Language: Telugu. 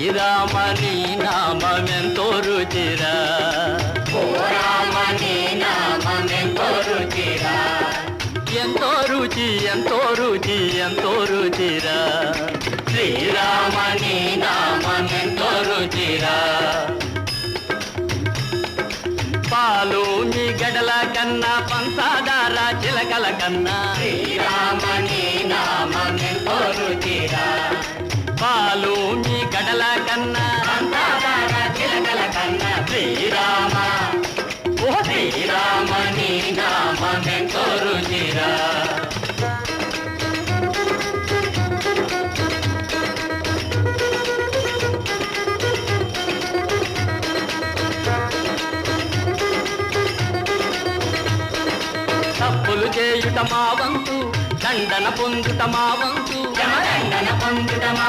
శ్రీరామ నీ నామెంతో రుచిరా. ఓ రామ నీ నామెంతో రుచిరా. ఎంతో రుచి ఎంతో రుచి ఎంతో రుచిరా. శ్రీరామ నీ నామెంతో రుచిరా. పాలు మీ గడల కన్నా పంచదార చిలకల కన్నా. శ్రీరామ నీ నామెంతో రుచిరా. కన్నా. చిలకల కన్నా శ్రీరామ. ఓ శ్రీరామ నీ నామెంతో రుచిరా తప్పులు చేయుట మా వంతు దండన పొందుట మా వంతు. యమదండన పొందుట మా